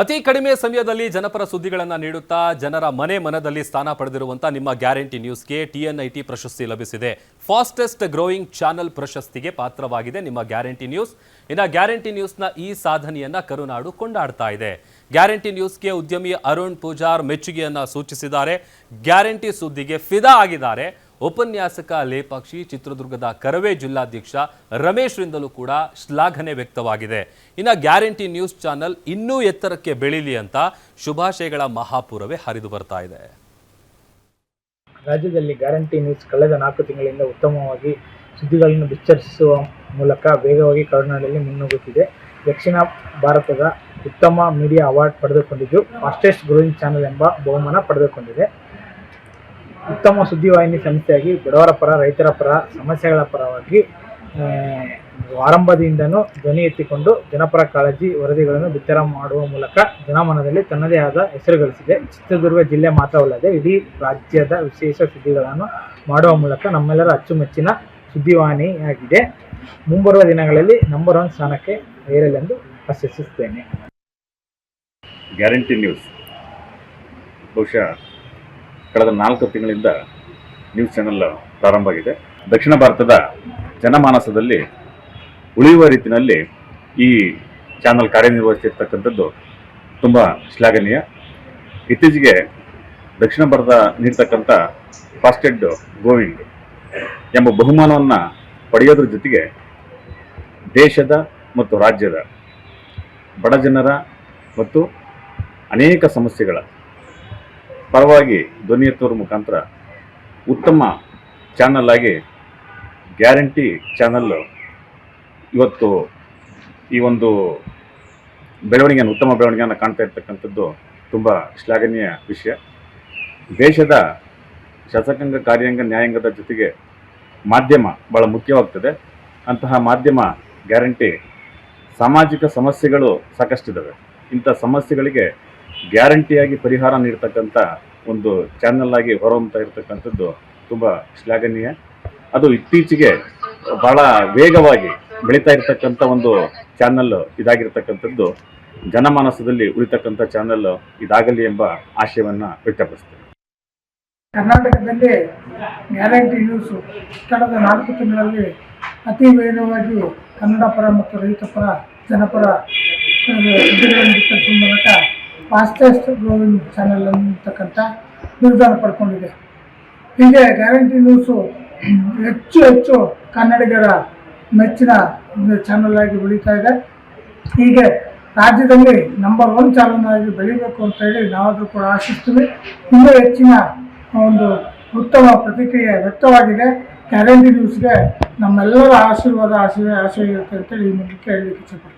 ಅತಿ ಕಡಿಮೆ ಸಮಯದಲ್ಲಿ ಜನಪರ ಸುದ್ದಿಗಳನ್ನು ನೀಡುತ್ತಾ ಜನರ ಮನೆ ಮನದಲ್ಲಿ ಸ್ಥಾನ ಪಡೆದಿರುವಂಥ ನಿಮ್ಮ ಗ್ಯಾರಂಟಿ ನ್ಯೂಸ್ಗೆ ಟಿಎನ್ಐಟಿ ಪ್ರಶಸ್ತಿ ಲಭಿಸಿದೆ. ಫಾಸ್ಟೆಸ್ಟ್ ಗ್ರೋಯಿಂಗ್ ಚಾನಲ್ ಪ್ರಶಸ್ತಿಗೆ ಪಾತ್ರವಾಗಿದೆ ನಿಮ್ಮ ಗ್ಯಾರಂಟಿ ನ್ಯೂಸ್. ಇನ್ನು ಗ್ಯಾರಂಟಿ ನ್ಯೂಸ್ನ ಈ ಸಾಧನೆಯನ್ನ ಕರುನಾಡು ಕೊಂಡಾಡ್ತಾ ಇದೆ. ಗ್ಯಾರಂಟಿ ನ್ಯೂಸ್ಗೆ ಉದ್ಯಮಿ ಅರುಣ್ ಪೂಜಾರ್ ಮೆಚ್ಚುಗೆಯನ್ನು ಸೂಚಿಸಿದ್ದಾರೆ. ಗ್ಯಾರಂಟಿ ಸುದ್ದಿಗೆ ಫಿದಾ ಆಗಿದ್ದಾರೆ. ಉಪನ್ಯಾಸಕ ಲೇಪಾಕ್ಷಿ, ಚಿತ್ರದುರ್ಗದ ಕರವೇ ಜಿಲ್ಲಾಧ್ಯಕ್ಷ ರಮೇಶ್ರಿಂದಲೂ ಕೂಡ ಶ್ಲಾಘನೆ ವ್ಯಕ್ತವಾಗಿದೆ. ಇನ್ನು ಗ್ಯಾರಂಟಿ ನ್ಯೂಸ್ ಚಾನೆಲ್ ಇನ್ನೂ ಎತ್ತರಕ್ಕೆ ಬೆಳೀಲಿ ಅಂತ ಶುಭಾಶಯಗಳ ಮಹಾಪೂರವೇ ಹರಿದು ಬರ್ತಾ ಇದೆ. ರಾಜ್ಯದಲ್ಲಿ ಗ್ಯಾರಂಟಿ ನ್ಯೂಸ್ ಕಳೆದ ನಾಲ್ಕು ತಿಂಗಳಿಂದ ಉತ್ತಮವಾಗಿ ಸುದ್ದಿಗಳನ್ನು ಬಿಚ್ಚರಿಸುವ ಮೂಲಕ ವೇಗವಾಗಿ ಕರುನಾಡಲ್ಲಿ ಮುನ್ನುಗ್ಗುತ್ತಿದೆ. ದಕ್ಷಿಣ ಭಾರತದ ಉತ್ತಮ ಮೀಡಿಯಾ ಅವಾರ್ಡ್ ಪಡೆದುಕೊಂಡಿದ್ದು, ಫಾಸ್ಟೆಸ್ಟ್ ಗ್ರೋಯಿಂಗ್ ಚಾನೆಲ್ ಎಂಬ ಬಹುಮಾನ ಪಡೆದುಕೊಂಡಿದೆ. ಉತ್ತಮ ಸುದ್ದಿವಾಹಿನಿ ಸಂಸ್ಥೆಯಾಗಿ ಬಡವರ ಪರ, ರೈತರ ಪರ, ಸಮಸ್ಯೆಗಳ ಪರವಾಗಿ ಆರಂಭದಿಂದನೂ ಧ್ವನಿ ಎತ್ತಿಕೊಂಡು ಜನಪರ ಕಾಳಜಿ ವರದಿಗಳನ್ನು ಬಿತ್ತರ ಮಾಡುವ ಮೂಲಕ ಜನಮನದಲ್ಲಿ ತನ್ನದೇ ಆದ ಹೆಸರು ಗಳಿಸಿದೆ. ಚಿತ್ರದುರ್ಗ ಜಿಲ್ಲೆ ಮಾತ್ರವಲ್ಲದೆ ಇಡೀ ರಾಜ್ಯದ ವಿಶೇಷ ಸುದ್ದಿಗಳನ್ನು ಮಾಡುವ ಮೂಲಕ ನಮ್ಮೆಲ್ಲರ ಅಚ್ಚುಮೆಚ್ಚಿನ ಸುದ್ದಿವಾಹಿನಿಯಾಗಿದೆ. ಮುಂಬರುವ ದಿನಗಳಲ್ಲಿ ನಂಬರ್ ಒನ್ ಸ್ಥಾನಕ್ಕೆ ಏರಲೆಂದು ಆಶಿಸುತ್ತೇನೆ. Guarantee news. ಬಹುಶಃ ಕಳೆದ ನಾಲ್ಕು ತಿಂಗಳಿಂದ ನ್ಯೂಸ್ ಚಾನೆಲ್ ಪ್ರಾರಂಭ ಆಗಿದೆ. ದಕ್ಷಿಣ ಭಾರತದ ಜನಮಾನಸದಲ್ಲಿ ಉಳಿಯುವ ರೀತಿಯಲ್ಲಿ ಈ ಚಾನಲ್ ಕಾರ್ಯನಿರ್ವಹಿಸಿರ್ತಕ್ಕಂಥದ್ದು ತುಂಬ ಶ್ಲಾಘನೀಯ. ಇತ್ತೀಚೆಗೆ ದಕ್ಷಿಣ ಭಾರತ ನೀಡ್ತಕ್ಕಂಥ ಫಾಸ್ಟೆಡ್ ಗೋವಿಂಗ್ ಎಂಬ ಬಹುಮಾನವನ್ನು ಪಡೆಯೋದ್ರ ಜೊತೆಗೆ ದೇಶದ ಮತ್ತು ರಾಜ್ಯದ ಬಡ ಜನರ ಮತ್ತು ಅನೇಕ ಸಮಸ್ಯೆಗಳ ಪರವಾಗಿ ಧ್ವನಿ ಎತ್ತುವ ಮುಖಾಂತರ ಉತ್ತಮ ಚಾನಲ್ ಆಗಿ ಗ್ಯಾರಂಟಿ ಚಾನಲ್ ಇವತ್ತು ಈ ಒಂದು ಬೆಳವಣಿಗೆಯನ್ನು, ಉತ್ತಮ ಬೆಳವಣಿಗೆಯನ್ನು ಕಾಣ್ತಾ ಇರ್ತಕ್ಕಂಥದ್ದು ತುಂಬ ಶ್ಲಾಘನೀಯ ವಿಷಯ. ದೇಶದ ಶಾಸಕಾಂಗ, ಕಾರ್ಯಾಂಗ, ನ್ಯಾಯಾಂಗದ ಜೊತೆಗೆ ಮಾಧ್ಯಮ ಭಾಳ ಮುಖ್ಯವಾಗ್ತದೆ. ಅಂತಹ ಮಾಧ್ಯಮ ಗ್ಯಾರಂಟಿ ಸಾಮಾಜಿಕ ಸಮಸ್ಯೆಗಳು ಸಾಕಷ್ಟಿದ್ದಾವೆ ಇಂಥ ಸಮಸ್ಯೆಗಳಿಗೆ ಗ್ಯಾರಂಟಿಯಾಗಿ ಪರಿಹಾರ ನೀಡ್ತಕ್ಕಂಥ ಒಂದು ಚಾನಲ್ ಆಗಿ ಹೊರಹೊಮ್ತಾ ಇರತಕ್ಕಂಥದ್ದು ತುಂಬ ಶ್ಲಾಘನೀಯ. ಅದು ಇತ್ತೀಚೆಗೆ ಬಹಳ ವೇಗವಾಗಿ ಬೆಳೀತಾ ಇರತಕ್ಕಂಥ ಒಂದು ಚಾನಲ್ ಇದಾಗಿರ್ತಕ್ಕಂಥದ್ದು. ಜನಮಾನಸದಲ್ಲಿ ಉಳಿತಕ್ಕಂಥ ಚಾನಲ್ ಇದಾಗಲಿ ಎಂಬ ಆಶಯವನ್ನ ವ್ಯಕ್ತಪಡಿಸ್ತೇನೆ. ಕರ್ನಾಟಕದಲ್ಲಿ ಗ್ಯಾರಂಟಿ ನ್ಯೂಸು ಕಳೆದ ನಾಲ್ಕು ತಿಂಗಳಲ್ಲಿ ಅತಿ ವೇಗವಾಗಿ ಕನ್ನಡ ಪರ ಮತ್ತು ರೈತ ಪರ ಜನಪರ ಮೂಲಕ ಫಾಸ್ಟೆಸ್ಟ್ ಗ್ರೋವಿಂಗ್ ಚಾನಲ್ ಅಂತಕ್ಕಂಥ ನಿರ್ಧಾರ ಪಡ್ಕೊಂಡಿದೆ. ಹೀಗೆ ಗ್ಯಾರಂಟಿ ನ್ಯೂಸು ಹೆಚ್ಚು ಹೆಚ್ಚು ಕನ್ನಡಿಗರ ಮೆಚ್ಚಿನ ಚಾನಲ್ ಆಗಿ ಬೆಳೀತಾ ಇದೆ. ಹೀಗೆ ರಾಜ್ಯದಲ್ಲಿ ನಂಬರ್ ಒನ್ ಚಾನಲ್ ಆಗಿ ಬೆಳಿಬೇಕು ಅಂತ ಹೇಳಿ ನಾವಾದರೂ ಕೂಡ ಆಶಿಸ್ತೀವಿ. ಇನ್ನೂ ಹೆಚ್ಚಿನ ಒಂದು ಉತ್ತಮ ಪ್ರತಿಕ್ರಿಯೆ ವ್ಯಕ್ತವಾಗಿದೆ. ಗ್ಯಾರಂಟಿ ನ್ಯೂಸ್ಗೆ ನಮ್ಮೆಲ್ಲರ ಆಶೀರ್ವಾದ ಆಶೀರ್ವಾದ ಆಶಯ ಇರುತ್ತೆ ಅಂತೇಳಿ ಈ ಕೇಳಲಿಕ್ಕೆ ಇಚ್ಛೆಪಡ್ತೀನಿ